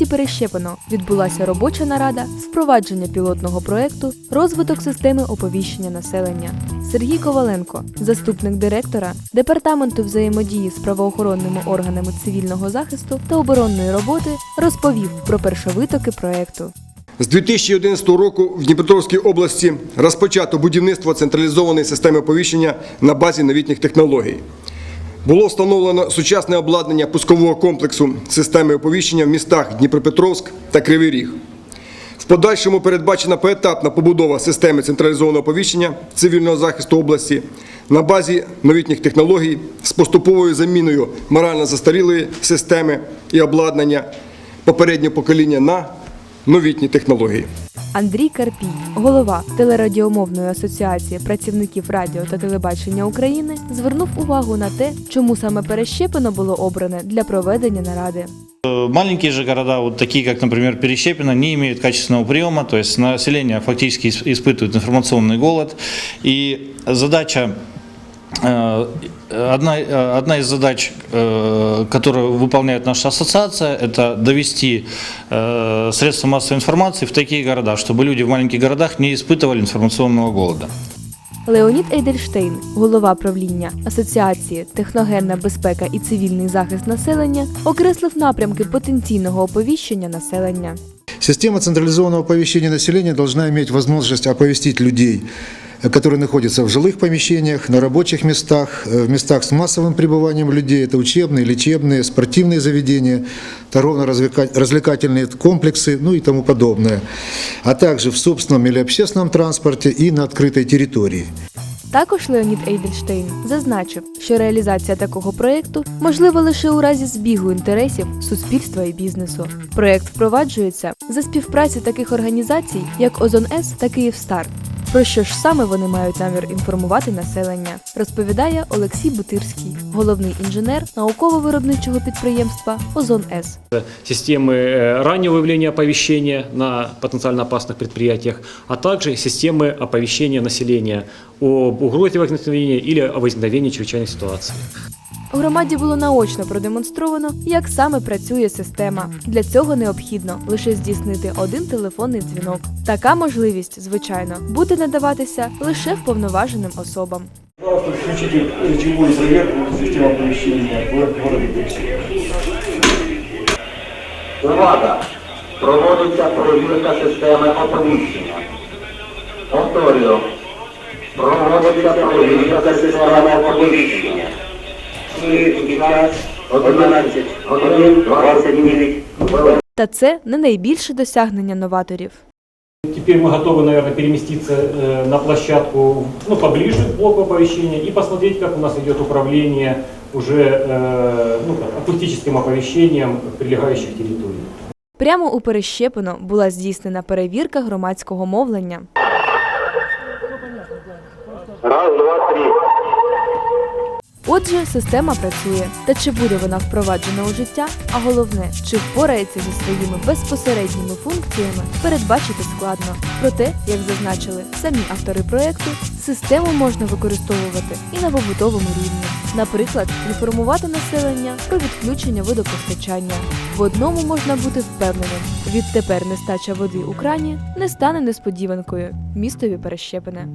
місті Перещепино відбулася робоча нарада впровадження пілотного проекту розвиток системи оповіщення населення. Сергій Коваленко, заступник директора департаменту взаємодії з правоохоронними органами цивільного захисту та оборонної роботи, розповів про першовитоки проекту. З 2011 року в Дніпропетровській області розпочато будівництво централізованої системи оповіщення на базі новітніх технологій. Було встановлено сучасне обладнання пускового комплексу системи оповіщення в містах Дніпропетровськ та Кривий Ріг. В подальшому передбачена поетапна побудова системи централізованого оповіщення цивільного захисту області на базі новітніх технологій з поступовою заміною морально застарілої системи і обладнання попереднього покоління на новітні технології. Андрій Карпій, голова телерадіомовної асоціації працівників радіо та телебачення України, звернув увагу на те, чому саме Перещепино було обране для проведення наради. Э, Маленькие же города, вот такие как, например, Перещепино, не имеют качественного приема, то есть население фактически ис- испытывает информационный голод. И задача, э, одна, э, одна из задач, э, которую выполняет наша ассоциация, это довести э, средства массовой информации в такие города, чтобы люди в маленьких городах не испытывали информационного голода. Леонід Ейдельштейн, голова правління Асоціації Техногенна безпека і цивільний захист населення, окреслив напрямки потенційного оповіщення населення. Система централизованного оповещения населения должна иметь возможность оповестить людей, э, которые находятся в жилых помещениях, на рабочих местах, э, в местах с массовым пребыванием людей, это учебные, лечебные, спортивные заведения, торговно-развлекательные комплексы, ну и тому подобное, а также в собственном или общественном транспорте и на открытой территории. Також Леонід Ейдельштейн зазначив, що реалізація такого проєкту можлива лише у разі збігу інтересів суспільства і бізнесу. Проєкт впроваджується за співпраці таких організацій, як Озон С та Київстар. Про що ж саме вони мають намір інформувати населення, розповідає Олексій Бутирський, головний інженер науково-виробничого підприємства Озон С. системы э, раннего выявления оповещения на потенциально опасных предприятиях, а также системы оповещения населения об угрозе возникновения или о возникновении чрезвычайной ситуации. У громаді було наочно продемонстровано, як саме працює система. Для цього необхідно лише здійснити один телефонний дзвінок. Така можливість, звичайно, буде надаватися лише вповноваженим особам. Пожалуйста, включите речевую проверку системы оповещения в городе Пересек. Увага! Проводиться перевірка системи оповіщення. Повторюю. Проводиться перевірка системи оповіщення. І час 11 годин 29 хвилин. Та це не найбільше досягнення новаторів. Теперь мы готовы, наверное, переместиться э, на площадку ну, поближе к блоку оповещения и посмотреть, как у нас идет управление уже э, ну, как, акустическим оповещением прилегающих территорий. Прямо у Перещепино була здійснена перевірка громадського мовлення. Раз, два, три. Отже, система працює. Та чи буде вона впроваджена у життя? А головне, чи впорається зі своїми безпосередніми функціями, передбачити складно. Проте, як зазначили самі автори проекту, систему можна використовувати і на побутовому рівні. Наприклад, інформувати населення про відключення водопостачання. В одному можна бути впевненим: відтепер нестача води у крані не стане несподіванкою містові перещепине.